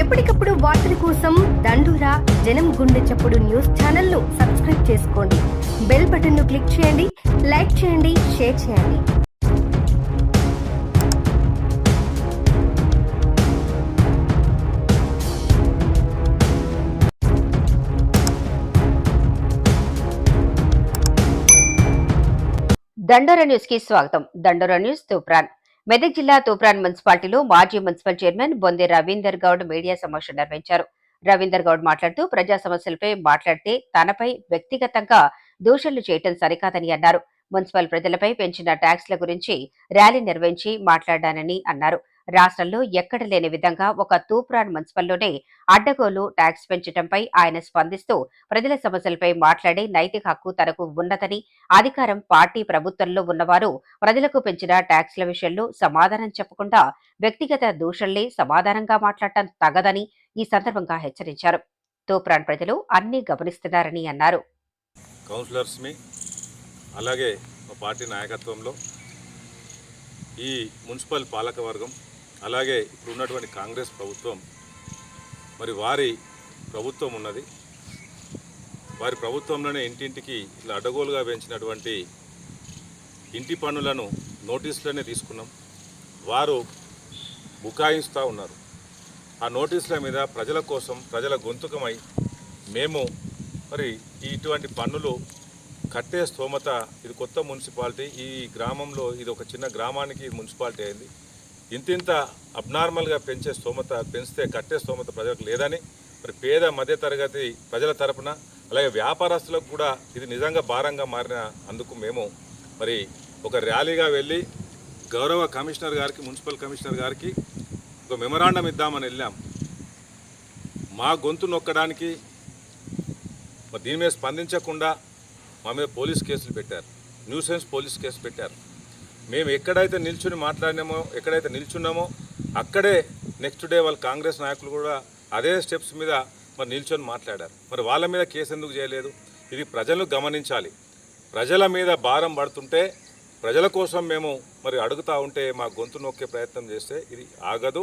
ఎప్పటికప్పుడు వార్తల కోసం దండూరా జనం గుండె చప్పుడు న్యూస్ ఛానల్ను సబ్స్క్రైబ్ చేసుకోండి. బెల్ బటన్ను క్లిక్ చేయండి లైక్ చేయండి షేర్ చేయండి. దండోర న్యూస్కి స్వాగతం. దండోర న్యూస్ తూప్రాన్ మెదక్ జిల్లా తూప్రాన్ మున్సిపాలిటీలో మాజీ municipal chairman Bondi Ravinder Goud media సమావేశం నిర్వహించారు. రవీందర్ గౌడ్ మాట్లాడుతూ ప్రజా సమస్యలపై మాట్లాడితే తనపై వ్యక్తిగతంగా దూషణలు చేయటం సరికాదని అన్నారు. మున్సిపల్ ప్రజలపై పెంచిన ట్యాక్స్ల గురించి ర్యాలీ నిర్వహించి మాట్లాడానని అన్నారు. రాష్ట్రంలో ఎక్కడ లేని విధంగా ఒక తూప్రాన్ మున్సిపల్లోనే అడ్డగోలు ట్యాక్స్ పెంచడంపై ఆయన స్పందిస్తూ ప్రజల సమస్యలపై మాట్లాడే నైతిక హక్కు తనకు ఉన్నదని అధికారం పార్టీ ప్రభుత్వంలో ఉన్నవారు ప్రజలకు పెంచిన ట్యాక్స్ల విషయంలో సమాధానం చెప్పకుండా వ్యక్తిగత దూషణలే సమాధానంగా మాట్లాడటం తగదని ఈ సందర్భంగా హెచ్చరించారు. తూప్రాన్ ప్రజలు అన్ని గమనిస్తున్నారని అన్నారు. కౌన్సిలర్స్ని అలాగే పార్టీ నాయకత్వంలో ఈ మున్సిపల్ పాలకవర్గం అలాగే ఇప్పుడు ఉన్నటువంటి కాంగ్రెస్ ప్రభుత్వం మరి వారి ప్రభుత్వం ఉన్నది. వారి ప్రభుత్వంలోనే ఇంటింటికి ఇలా అడ్డగోలుగా పెంచినటువంటి ఇంటి పన్నులను నోటీసులనే తీసుకున్నాం. వారు బుకాయిస్తూ ఉన్నారు. ఆ నోటీసుల మీద ప్రజల కోసం ప్రజల గొంతుకమై మేము మరి ఇటువంటి పన్నులు కట్టే స్తోమత ఇది కొత్త మున్సిపాలిటీ ఈ గ్రామంలో ఇది ఒక చిన్న గ్రామానికి మున్సిపాలిటీ అయింది. ఇంతింత అబ్నార్మల్గా పెంచే స్తోమత పెంచితే కట్టే స్తోమత ప్రజలకు లేదని మరి పేద మధ్యతరగతి ప్రజల తరపున అలాగే వ్యాపారస్తులకు కూడా ఇది నిజంగా భారంగా మారిన అందుకు మేము మరి ఒక ర్యాలీగా వెళ్ళి గౌరవ కమిషనర్ గారికి మున్సిపల్ కమిషనర్ గారికి ఒక మెమరాండం ఇద్దామని వెళ్ళాం. మా గొంతు నొక్కడానికి మరి దీని మీద స్పందించకుండా మా మీద పోలీస్ కేసులు పెట్టారు. న్యూసెన్స్ పోలీస్ కేసు పెట్టారు. మేము ఎక్కడైతే నిల్చుని మాట్లాడినామో ఎక్కడైతే నిల్చున్నామో అక్కడే నెక్స్ట్ డే వాళ్ళ కాంగ్రెస్ నాయకులు కూడా అదే స్టెప్స్ మీద మరి నిల్చొని మాట్లాడారు. మరి వాళ్ళ మీద కేసు ఎందుకు చేయలేదు? ఇది ప్రజలు గమనించాలి. ప్రజల మీద భారం పడుతుంటే ప్రజల కోసం మేము మరి అడుగుతూ ఉంటే మా గొంతు నొక్కే ప్రయత్నం చేస్తే ఇది ఆగదు.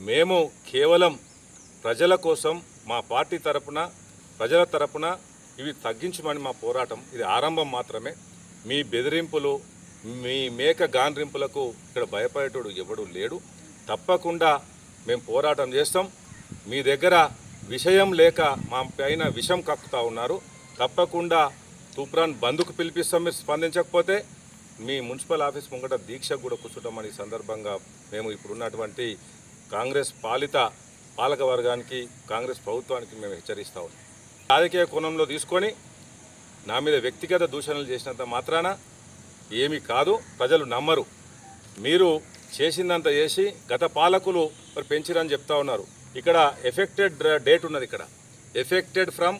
మేము కేవలం ప్రజల కోసం మా పార్టీ తరపున ప్రజల తరపున ఇవి తగ్గించమని మా పోరాటం ఇది ఆరంభం మాత్రమే. మీ బెదిరింపులు మీ మేక గాండ్రింపులకు ఇక్కడ భయపడేటోడు ఎవడు లేడు. తప్పకుండా మేము పోరాటం చేస్తాం. మీ దగ్గర విషయం లేక మా పైన విషం కక్కుతూ ఉన్నారు. తప్పకుండా తూప్రాన్ బంధుకు పిలిపిస్తాం. మీరు స్పందించకపోతే మీ మున్సిపల్ ఆఫీస్ ముంగట దీక్షకు కూడా కూర్చుంటామని సందర్భంగా మేము ఇప్పుడున్నటువంటి కాంగ్రెస్ పాలిత పాలక వర్గానికి కాంగ్రెస్ ప్రభుత్వానికి మేము హెచ్చరిస్తా ఉన్నాం. రాజకీయ కోణంలో తీసుకొని నా మీద వ్యక్తిగత దూషణలు చేసినంత మాత్రాన ఏమీ కాదు ప్రజలు నమ్మరు. మీరు చేసిందంత చేసి గత పాలకులు మరి పెంచిరని చెప్తా ఉన్నారు. ఇక్కడ ఎఫెక్టెడ్ డేట్ ఉన్నది ఇక్కడ. Effected from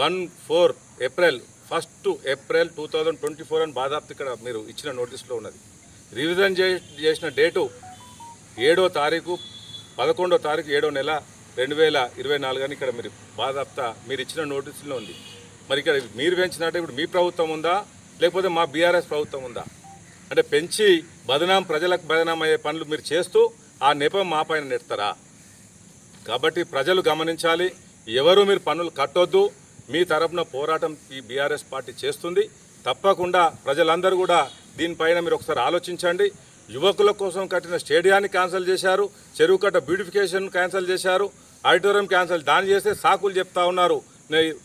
one four April first April two thousand twenty four అని బాధాప్తి ఇక్కడ మీరు ఇచ్చిన నోటీస్లో ఉన్నది. రివిజన్ చే చేసిన డేటు ఏడో తారీఖు పదకొండో తారీఖు ఏడో నెల రెండు వేల ఇరవై నాలుగు అని ఇక్కడ మీరు బాధాప్త మీరు ఇచ్చిన నోటీసులో ఉంది. మరి ఇక్కడ మీరు పెంచినట్టు ఇప్పుడు మీ ప్రభుత్వం ఉందా? లేకపోతే మా బీఆర్ఎస్ ప్రభుత్వం ఉందా? అంటే పెంచి బదనాం ప్రజలకు బదనాం అయ్యే పనులు మీరు చేస్తూ ఆ నెపం మా పైన నెడతారా? కాబట్టి ప్రజలు గమనించాలి ఎవరు మీరు పనులు కట్టొద్దు మీ తరపున పోరాటం ఈ బీఆర్ఎస్ పార్టీ చేస్తుంది. తప్పకుండా ప్రజలందరూ కూడా దీనిపైన మీరు ఒకసారి ఆలోచించండి. యువకుల కోసం కట్టిన స్టేడియాన్ని క్యాన్సిల్ చేశారు చెరువు కట్ట బ్యూటిఫికేషన్ క్యాన్సిల్ చేశారు ఆడిటోరియం క్యాన్సిల్ దాన్ని చేస్తే సాకులు చెప్తా ఉన్నారు.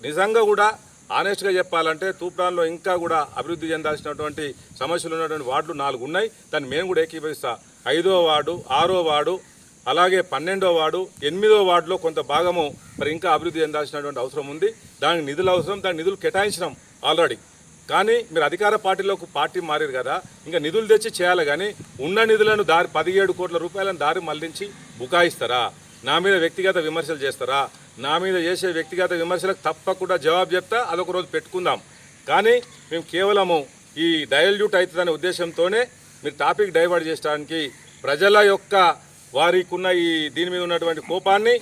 నిజంగా కూడా ఆనెస్ట్గా చెప్పాలంటే తూప్రాన్లో ఇంకా కూడా అభివృద్ధి చెందాల్సినటువంటి సమస్యలు ఉన్నటువంటి వార్డులు నాలుగు ఉన్నాయి. దాన్ని మేము కూడా ఏకీభవిస్తా. ఐదో వార్డు ఆరో వార్డు అలాగే పన్నెండో వార్డు ఎనిమిదో వార్డులో కొంత భాగము మరి ఇంకా అభివృద్ధి చెందాల్సినటువంటి అవసరం ఉంది. దానికి నిధులు అవసరం దానికి నిధులు కేటాయించినాం ఆల్రెడీ కానీ మీరు అధికార పార్టీలోకి పార్టీ మారారు కదా ఇంకా నిధులు తెచ్చి చేయాలి కానీ ఉన్న నిధులను దారి పదిహేడు కోట్ల రూపాయలను దారి మళ్ళించి బుకాయిస్తారా? నా మీద వ్యక్తిగత విమర్శలు చేస్తారా? నా మీద చేసే వ్యక్తిగత విమర్శలకు తప్పకుండా జవాబు చెప్తా అదొక రోజు పెట్టుకుందాం. కానీ మేము కేవలము ఈ డయల్యూట్ అవుతుందనే ఉద్దేశంతోనే మీరు టాపిక్ డైవర్ట్ చేయడానికి ప్రజల యొక్క వారికి ఉన్న ఈ దీని మీద ఉన్నటువంటి కోపాన్ని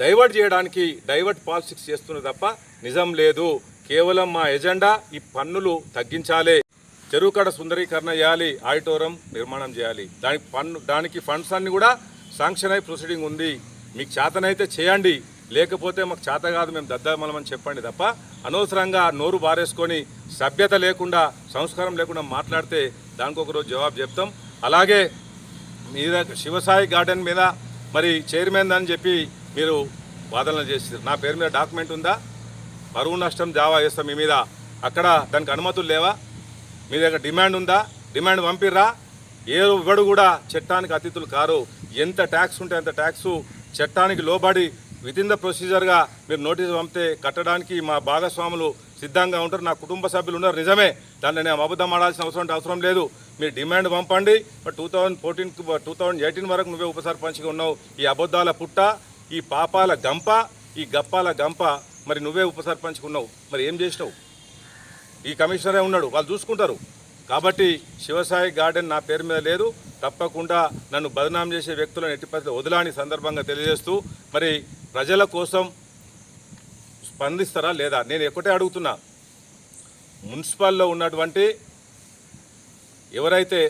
డైవర్ట్ చేయడానికి డైవర్ట్ పాలిటిక్స్ చేస్తున్నారు తప్ప నిజం లేదు. కేవలం మా ఎజెండా ఈ పన్నులు తగ్గించాలి. చెరువు కడ సుందరీకరణ చేయాలి ఆడిటోరియం నిర్మాణం చేయాలి. దానికి పన్ను దానికి ఫండ్స్ అన్ని కూడా శాంక్షన్ అయి ప్రొసీడింగ్ ఉంది. మీకు చేతనైతే చేయండి. లేకపోతే మాకు చేత కాదు మేము దద్దమలమని చెప్పండి తప్ప అనవసరంగా నోరు బారేసుకొని సభ్యత లేకుండా సంస్కారం లేకుండా మాట్లాడితే దానికి ఒకరోజు జవాబు చెప్తాం. అలాగే మీద శివసాయి గార్డెన్ మీద మరి చైర్మన్ అని చెప్పి మీరు వాదనలు చేసి నా పేరు మీద డాక్యుమెంట్ ఉందా? పరువు నష్టం జావా చేస్తాం మీ మీద. అక్కడ దానికి అనుమతులు లేవా? మీ దగ్గర డిమాండ్ ఉందా? డిమాండ్ పంపిర్రా? ఏ ఇవ్వడు కూడా చట్టానికి అతిథులు కారు. ఎంత ట్యాక్స్ ఉంటే అంత ట్యాక్స్. చట్టానికి లోబడి విత్ ఇన్ ద ప్రొసీజర్గా మీరు నోటీస్ పంపితే కట్టడానికి మా భాగస్వాములు సిద్ధంగా ఉంటారు. నా కుటుంబ సభ్యులు ఉన్నారు. నిజమే. దాన్ని నేను అబద్ధం ఆడాల్సిన అవసరం అవసరం లేదు. మీరు డిమాండ్ పంపండి. But two thousand fourteen two thousand eighteen వరకు నువ్వే ఉపసర్పంచ్గా ఉన్నావు. ఈ అబద్ధాల పుట్ట ఈ పాపాల గంప ఈ గప్పాల గంప మరి నువ్వే ఉప ఉన్నావు. మరి ఏం చేసినావు? ఈ కమిషనరే ఉన్నాడు. వాళ్ళు చూసుకుంటారు. కాబట్టి శివసాయి గార్డెన్ నా పేరు మీద లేదు. తప్పకుండా నన్ను బదనాం చేసే వ్యక్తులను ఎట్టి పరిస్థితుల్లో వదలాని సందర్భంగా తెలియజేస్తూ మరి ప్రజల కోసం స్పందిస్తారా లేదా? నేను ఒకటే అడుగుతున్నా. మున్సిపల్లో ఉన్నటువంటి ఎవరైతే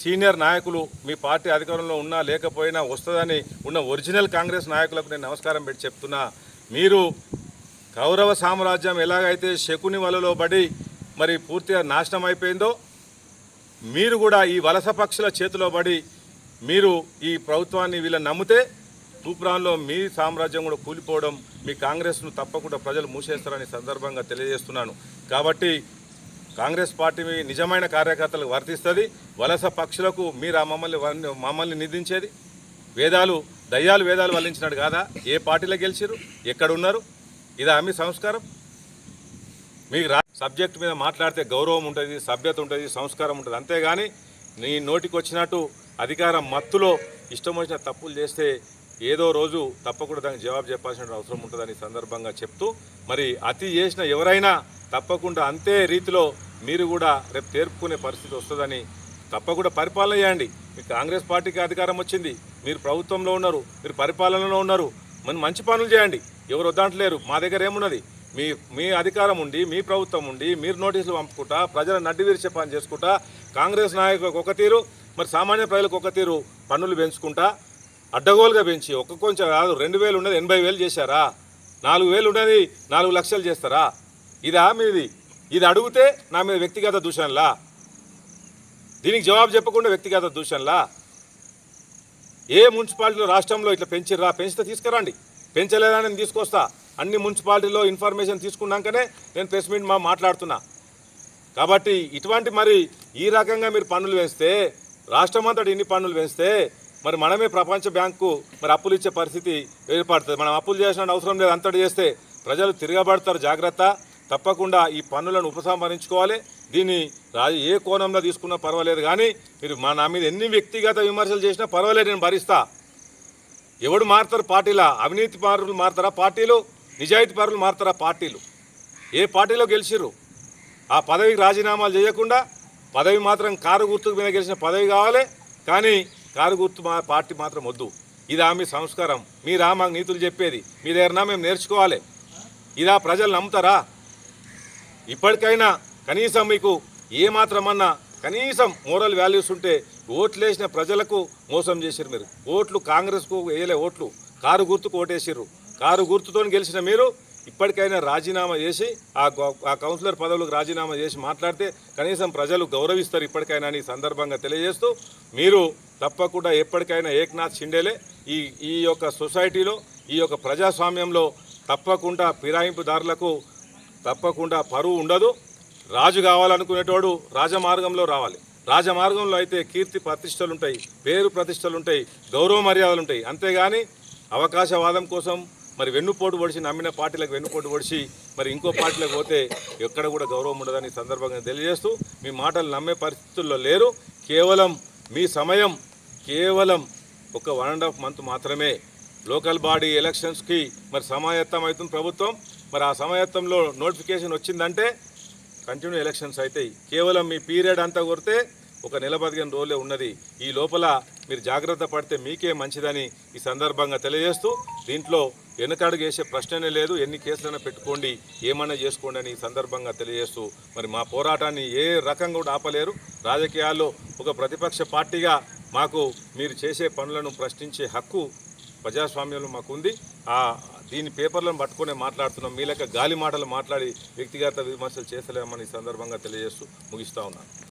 సీనియర్ నాయకులు మీ పార్టీ అధికారంలో ఉన్నా లేకపోయినా వస్తుందని ఉన్న ఒరిజినల్ కాంగ్రెస్ నాయకులకు నేను నమస్కారం పెట్టి చెప్తున్నా. మీరు కౌరవ సామ్రాజ్యం ఎలాగైతే శకుని వలలో పడి మరి పూర్తిగా నాశనం అయిపోయిందో మీరు కూడా ఈ వలస పక్షుల చేతిలో పడి మీరు ఈ ప్రభుత్వాన్ని వీళ్ళని నమ్మితే తూప్రాన్లో మీ సామ్రాజ్యం కూడా కూలిపోవడం మీ కాంగ్రెస్ను తప్పకుండా ప్రజలు మూసేస్తారని సందర్భంగా తెలియజేస్తున్నాను. కాబట్టి కాంగ్రెస్ పార్టీ మీ నిజమైన కార్యకర్తలకు వర్తిస్తుంది వలస పక్షులకు మీరు మమ్మల్ని మమ్మల్ని నిందించేది. వేదాలు దయ్యాలు వేదాలు వల్లించినాడు కాదా? ఏ పార్టీలో గెలిచిరు ఎక్కడ ఉన్నారు ఇదా మీ సంస్కారం? మీకు రా సబ్జెక్ట్ మీద మాట్లాడితే గౌరవం ఉంటుంది సభ్యత ఉంటుంది సంస్కారం ఉంటుంది. అంతేగాని నీ నోటికి వచ్చినట్టు అధికారం మత్తులో ఇష్టం వచ్చిన తప్పులు చేస్తే ఏదో రోజు తప్పకుండా దానికి జవాబు చెప్పాల్సిన అవసరం ఉంటుందని సందర్భంగా చెప్తూ మరి అతి చేసిన ఎవరైనా తప్పకుండా అంతే రీతిలో మీరు కూడా రేపు తేర్పుకునే పరిస్థితి వస్తుందని తప్పకుండా పరిపాలన చేయండి. మీకు కాంగ్రెస్ పార్టీకి అధికారం వచ్చింది. మీరు ప్రభుత్వంలో ఉన్నారు మీరు పరిపాలనలో ఉన్నారు. మరి మంచి పనులు చేయండి. ఎవరు వద్దంటలేరు. మా దగ్గర ఏమున్నది? మీ మీ అధికారం ఉండి మీ ప్రభుత్వం ఉండి మీరు నోటీసులు పంపుకుంటా ప్రజల నడ్డి విరిచే పని చేసుకుంటా కాంగ్రెస్ నాయకులకు ఒక తీరు మరి సామాన్య ప్రజలకు ఒక తీరు పన్నులు పెంచుకుంటా అడ్డగోలుగా పెంచి ఒక్క కొంచెం కాదు రెండు వేలు ఉన్నది ఎనభై వేలు చేశారా? నాలుగు వేలు ఉన్నది నాలుగు లక్షలు చేస్తారా? ఇదా మీది. ఇది అడిగితే నా మీద వ్యక్తిగత దూషణలా? దీనికి జవాబు చెప్పకుండా వ్యక్తిగత దూషణలా? ఏ మున్సిపాలిటీలో రాష్ట్రంలో ఇట్లా పెంచిర్రా? పెంచితే తీసుకురండి. పెంచలేదా నేను తీసుకొస్తా. అన్ని మున్సిపాలిటీలో ఇన్ఫర్మేషన్ తీసుకున్నాకనే నేను ప్రెస్ మీట్ మా మాట్లాడుతున్నా. కాబట్టి ఇటువంటి మరి ఈ రకంగా మీరు పన్నులు వేస్తే రాష్ట్రం అంతటి ఇన్ని పన్నులు వేస్తే మరి మనమే ప్రపంచ బ్యాంకు మరి అప్పులు ఇచ్చే పరిస్థితి ఏర్పడుతుంది. మనం అప్పులు చేసిన అవసరం లేదు. అంతటి చేస్తే ప్రజలు తిరగబడతారు. జాగ్రత్త. తప్పకుండా ఈ పన్నులను ఉపసంహరించుకోవాలి. దీన్ని రాజు ఏ కోణంలో తీసుకున్నా పర్వాలేదు. కానీ మీరు మా నా మీద ఎన్ని వ్యక్తిగత విమర్శలు చేసినా పర్వాలేదు. నేను భరిస్తా. ఎవడు మారుతారు పార్టీలా? అవినీతి పరులు మారుతారా పార్టీలు? నిజాయితీ పరులు మారుతారా పార్టీలు? ఏ పార్టీలో గెలిచిర్రు? ఆ పదవికి రాజీనామాలు చేయకుండా పదవి మాత్రం కారు గుర్తుకు మీద గెలిచిన పదవి కావాలి. కానీ కారు గుర్తు మా పార్టీ మాత్రం వద్దు. ఇదా మీ సంస్కారం. మీరా మాకు నీతులు చెప్పేది. మీ దగ్గర మేము నేర్చుకోవాలి. ఇదా ప్రజలు నమ్ముతారా? ఇప్పటికైనా కనీసం మీకు ఏమాత్రమన్నా కనీసం మోరల్ వాల్యూస్ ఉంటే ఓట్లు వేసిన ప్రజలకు మోసం చేసిర్రు మీరు. ఓట్లు కాంగ్రెస్కు వేయలే ఓట్లు. కారు గుర్తుకు ఓటేసిర్రు. కారు గుర్తుతో గెలిచిన మీరు ఇప్పటికైనా రాజీనామా చేసి ఆ ఆ కౌన్సిలర్ పదవులకు రాజీనామా చేసి మాట్లాడితే కనీసం ప్రజలు గౌరవిస్తారు ఇప్పటికైనా అని ఈ సందర్భంగా తెలియజేస్తూ మీరు తప్పకుండా ఎప్పటికైనా ఏక్నాథ్ షిండేలే ఈ ఈ యొక్క సొసైటీలో ఈ యొక్క ప్రజాస్వామ్యంలో తప్పకుండా ఫిరాయింపుదారులకు తప్పకుండా పరువు ఉండదు. రాజు కావాలనుకునేటోడు రాజమార్గంలో రావాలి. రాజమార్గంలో అయితే కీర్తి ప్రతిష్టలు ఉంటాయి పేరు ప్రతిష్టలు ఉంటాయి గౌరవ మర్యాదలు ఉంటాయి అంతేగాని అవకాశవాదం కోసం మరి వెన్నుపోటు పొడిచి నమ్మిన పార్టీలకు వెన్నుపోటు పొడిచి మరి ఇంకో పార్టీలకు పోతే ఎక్కడ కూడా గౌరవం ఉండదని సందర్భంగా తెలియజేస్తూ మీ మాటలు నమ్మే పరిస్థితుల్లో లేరు. కేవలం మీ సమయం కేవలం ఒక వన్ అండ్ హాఫ్ మంత్ మాత్రమే. లోకల్ బాడీ ఎలక్షన్స్కి మరి సమాయత్తం అవుతుంది ప్రభుత్వం. మరి ఆ సమాయత్తంలో నోటిఫికేషన్ వచ్చిందంటే కంటిన్యూ ఎలక్షన్స్ అవుతాయి కేవలం మీ పీరియడ్ అంతా కొడితే ఒక నెల పదిహేను రోజులే ఉన్నది. ఈ లోపల మీరు జాగ్రత్త పడితే మీకే మంచిదని ఈ సందర్భంగా తెలియజేస్తూ దీంట్లో వెనకడుగు వేసే ప్రశ్ననే లేదు. ఎన్ని కేసులైనా పెట్టుకోండి ఏమన్నా చేసుకోండి అని ఈ సందర్భంగా తెలియజేస్తూ మరి మా పోరాటాన్ని ఏ రకంగా కూడా ఆపలేరు. రాజకీయాల్లో ఒక ప్రతిపక్ష పార్టీగా మాకు మీరు చేసే పనులను ప్రశ్నించే హక్కు ప్రజాస్వామ్యంలో మాకు ఉంది ఆ దీని పేపర్లను పట్టుకునే మాట్లాడుతున్నాం. మీ లెక్క గాలి మాటలు మాట్లాడి వ్యక్తిగత విమర్శలు చేస్తలేమని ఈ సందర్భంగా తెలియజేస్తూ ముగిస్తూ ఉన్నాను.